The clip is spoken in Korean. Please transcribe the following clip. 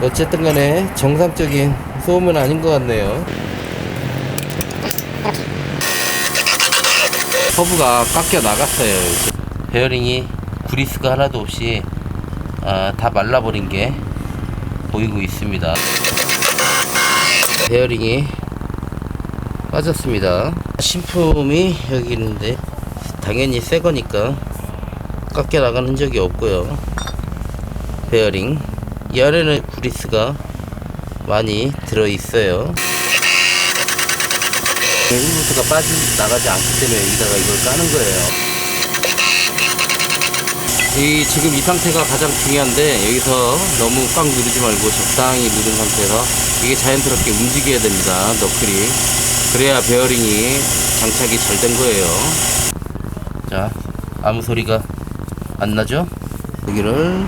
어쨌든 간에 정상적인 소음은 아닌 것 같네요. 허브가 깎여 나갔어요. 베어링이 구리스가 하나도 없이 아, 다 말라버린 게 보이고 있습니다. 베어링이 빠졌습니다. 신품이 여기 있는데 당연히 새 거니까 깎여 나간 흔적이 없고요. 베어링 이 안에는 구리스가 많이 들어 있어요. 힐부스가 빠지 나가지 않기 때문에 여기다가 이걸 까는 거예요. 이 지금 이 상태가 가장 중요한데 여기서 너무 꽉 누르지 말고 적당히 누른 상태에서 이게 자연스럽게 움직여야 됩니다. 너클이 그래야 베어링이 장착이 잘 된 거예요. 자 아무 소리가 안 나죠? 여기를